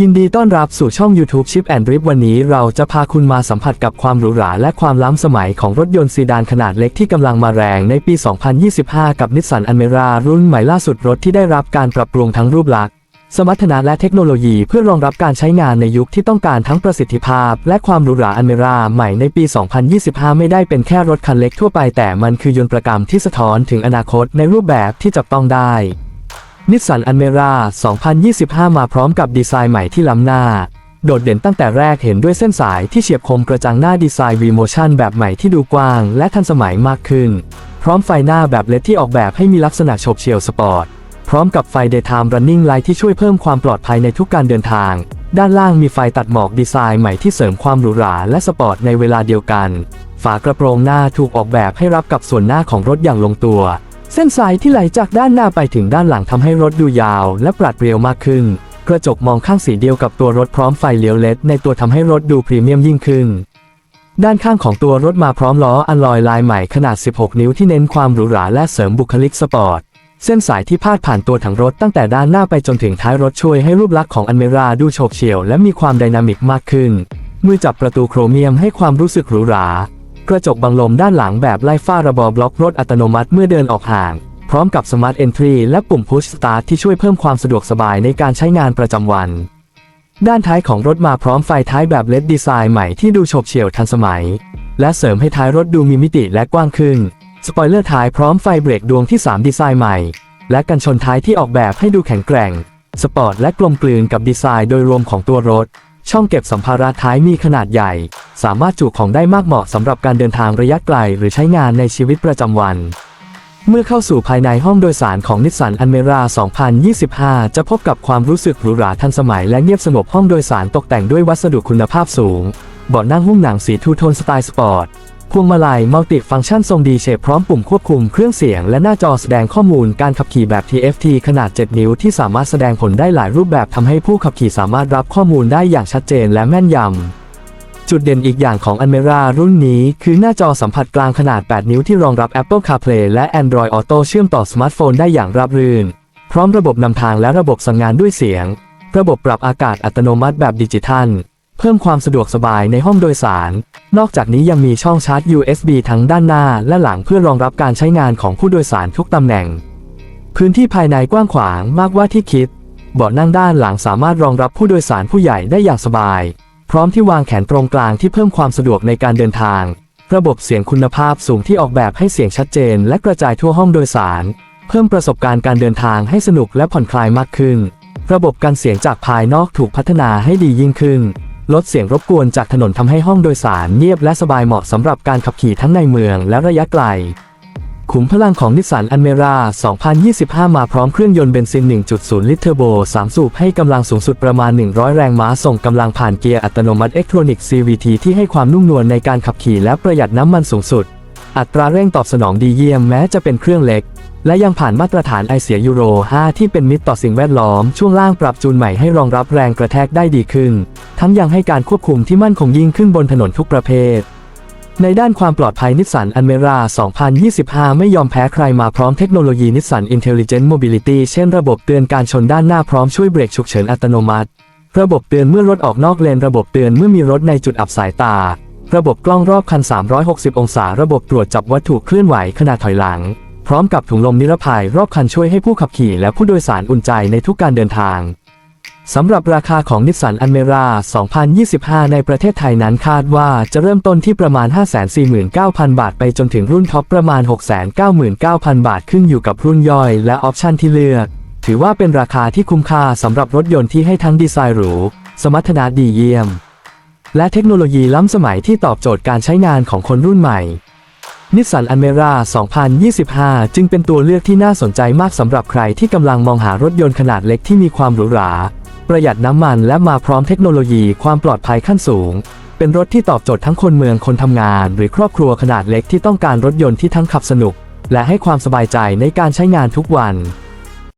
ยินดีต้อนรับสู่ช่อง YouTube Chip and Rip วันนี้เราจะพาคุณมาสัมผัสกับความหรูหราและความล้ำสมัยของรถยนต์ซีดานขนาดเล็กที่กำลังมาแรงในปี 2025 กับนิสสันอ m เมร่ารุ่นใหม่ล่าสุดรถที่ได้รับการปรับปรุงทั้งรูปลักษณ์ สมรรถนะและเทคโนโลยีเพื่อรองรับการใช้งานในยุคที่ต้องการทั้งประสิทธิภาพ และความหรูหราอ m เมร่าใหม่ในปี 2025 ไม่ได้เป็นแค่รถคันเล็กทั่วไปแต่มันคือยนต์ประกำที่สะท้อนถึงอนาคตในรูปแบบที่จับต้องได้ นิสสันอันเมรา 2025 มาพร้อมกับดีไซน์ใหม่ที่ล้ำหน้า โดดเด่นตั้งแต่แรกเห็นด้วยเส้นสายที่เฉียบคมกระจังหน้าดีไซน์ V-Motion แบบใหม่ที่ดูกว้าง และทันสมัยมากขึ้น พร้อมไฟหน้าแบบเลดที่ออกแบบให้มีลักษณะโฉบเฉี่ยวสปอร์ต พร้อมกับไฟ Daytime Running Light ที่ช่วยเพิ่มความปลอดภัยในทุกการเดินทาง ด้านล่างมีไฟตัดหมอกดีไซน์ใหม่ที่เสริมความหรูหราและสปอร์ตในเวลาเดียวกัน ฝากระโปรงหน้าถูกออกแบบให้รับกับส่วนหน้าของรถอย่างลงตัว เส้นสายที่ไหลจากด้านหน้าไปถึงด้านหลังทำให้รถดูยาว และปราดเปรียวมากขึ้น กระจกมองข้างสีเดียวกับตัวรถพร้อมไฟเลี้ยวเลดในตัวทำให้รถดูพรีเมียมยิ่งขึ้น ด้านข้างของตัวรถมาพร้อมล้ออัลลอยลายใหม่ขนาด 16 นิ้วที่เน้นความหรูหราและเสริมบุคลิกสปอร์ต เส้นสายที่พาดผ่านตัวถังรถตั้งแต่ด้านหน้าไปจนถึงท้ายรถช่วยให้รูปลักษณ์ของอันเมราดูโฉบเฉี่ยวและมีความไดนามิกมากขึ้น มือจับประตูโครเมียมให้ความรู้สึกหรูหรา กระจกบังลมด้านหลังแบบไล่ฟ้าระบอบล็อกรถอัตโนมัติเมื่อเดินออกห่าง พร้อมกับสมาร์ทเอนทรีและปุ่มพุชสตาร์ทที่ช่วยเพิ่มความสะดวกสบายในการใช้งานประจำวัน ด้านท้ายของรถมาพร้อมไฟท้ายแบบเลดดีไซน์ใหม่ที่ดูโฉบเฉี่ยวทันสมัย และเสริมให้ท้ายรถดูมีมิติและกว้างขึ้น สปอยเลอร์ท้ายพร้อมไฟเบรกดวงที่ 3 ดีไซน์ใหม่ และกันชนท้ายที่ออกแบบให้ดูแข็งแกร่ง สปอร์ตและกลมกลืนกับดีไซน์โดยรวมของตัวรถ ช่องเก็บสัมภาระท้ายมีขนาดใหญ่ สามารถจุของได้มากเหมาะสำหรับการเดินทางระยะไกลหรือใช้งานในชีวิตประจำวัน เมื่อเข้าสู่ภายในห้องโดยสารของนิสสันอันเมรา 2025 จะพบกับความรู้สึกหรูหราทันสมัยและเงียบสงบห้องโดยสารตกแต่งด้วยวัสดุคุณภาพสูงเบาะนั่งหุ้มหนังสีทูโทนสไตล์สปอร์ต พวงมาลัยมัลติฟังก์ชันทรงดีเชฟพร้อมปุ่มควบคุมเครื่องเสียงและหน้าจอแสดงข้อมูลการขับขี่แบบ TFT ขนาด 7 นิ้วที่สามารถแสดงผลได้หลายรูปแบบทำให้ผู้ขับขี่สามารถรับข้อมูลได้อย่างชัดเจนและแม่นยำ จุดเด่นอีกอย่างของ Almera รุ่นนี้คือหน้าจอสัมผัสกลางขนาด 8 นิ้วที่รองรับ Apple CarPlay และ Android Auto เชื่อมต่อสมาร์ทโฟนได้อย่างราบรื่น พร้อมระบบนำทางและระบบสั่งงานด้วยเสียง ระบบปรับอากาศอัตโนมัติแบบดิจิทัล เพิ่มความสะดวกสบายในห้องโดยสาร นอกจากนี้ยังมีช่องชาร์จ USB ทั้งด้านหน้าและหลังเพื่อรองรับการใช้งานของผู้โดยสารทุกตำแหน่ง พื้นที่ภายในกว้างขวางมากกว่าที่คิด เบาะนั่งด้านหลังสามารถรองรับผู้โดยสารผู้ใหญ่ได้อย่างสบาย พร้อมที่วางแขนตรงกลางที่เพิ่มความสะดวกในการเดินทาง ระบบเสียงคุณภาพสูงที่ออกแบบให้เสียงชัดเจน และกระจายทั่วห้องโดยสาร เพิ่มประสบการณ์การเดินทางให้สนุกและผ่อนคลายมากขึ้น ระบบกันเสียงจากภายนอกถูกพัฒนาให้ดียิ่งขึ้น ลดเสียงรบกวนจากถนนทำให้ห้องโดยสารเงียบและสบายเหมาะสำหรับการขับขี่ทั้งในเมืองและระยะไกล ขุมพลังของนิสสันอันเมรา 2025 มาพร้อมเครื่องยนต์เบนซิน 1.0 ลิตรเทอร์โบ 3 สูบให้กำลังสูงสุดประมาณ 100 แรงม้าส่งกำลังผ่านเกียร์อัตโนมัติ Electronic CVT ที่ให้ความนุ่มนวลในการขับขี่และประหยัดน้ำมันสูงสุด อัตราเร่งตอบสนองดีเยี่ยมแม้จะเป็นเครื่องเล็กและยังผ่านมาตรฐานไอเสียยูโร 5 ที่เป็นมิตรต่อสิ่งแวดล้อม ช่วงล่างปรับจูนใหม่ให้รองรับแรงกระแทกได้ดีขึ้น ทั้งยังให้การควบคุมที่มั่นคงยิ่งขึ้นบนถนนทุกประเภท ในด้านความปลอดภัยนิสสันอันเมรา 2025 ไม่ยอมแพ้ใครมาพร้อมเทคโนโลยีนิสสัน Intelligent Mobility เช่นระบบเตือนการชนด้านหน้าพร้อมช่วยเบรกฉุกเฉินอัตโนมัติ ระบบเตือนเมื่อรถออกนอกเลน ระบบเตือนเมื่อมีรถในจุดอับสายตา ระบบกล้องรอบคัน 360 องศา ระบบตรวจจับวัตถุเคลื่อนไหวขณะถอยหลัง พร้อมกับถุงลมนิรภัยรอบคันช่วยให้ผู้ขับขี่และผู้โดยสารอุ่นใจในทุกการเดินทาง สำหรับราคาของนิสสันอันเมรา 2025 ในประเทศไทยนั้นคาดว่าจะเริ่มต้นที่ประมาณ 549,000 บาทไปจนถึงรุ่นท็อปประมาณ 699,000 บาทขึ้นอยู่กับรุ่นย่อยและออปชันที่เลือก ถือว่าเป็นราคาที่คุ้มค่าสำหรับรถยนต์ที่ให้ทั้งดีไซน์หรู สมรรถนะดีเยี่ยม และเทคโนโลยีล้ำสมัยที่ตอบโจทย์การใช้งานของคนรุ่นใหม่นิสสันอันเมรา2025 จึงเป็นตัวเลือกที่น่าสนใจมากสำหรับใครที่กำลังมองหารถยนต์ขนาดเล็กที่มีความหรูหรา ประหยัดน้ำมันและมาพร้อมเทคโนโลยีความปลอดภัยขั้นสูง เป็นรถที่ตอบโจทย์ทั้งคนเมืองคนทำงาน หรือครอบครัวขนาดเล็กที่ต้องการรถยนต์ที่ทั้งขับสนุก และให้ความสบายใจในการใช้งานทุกวัน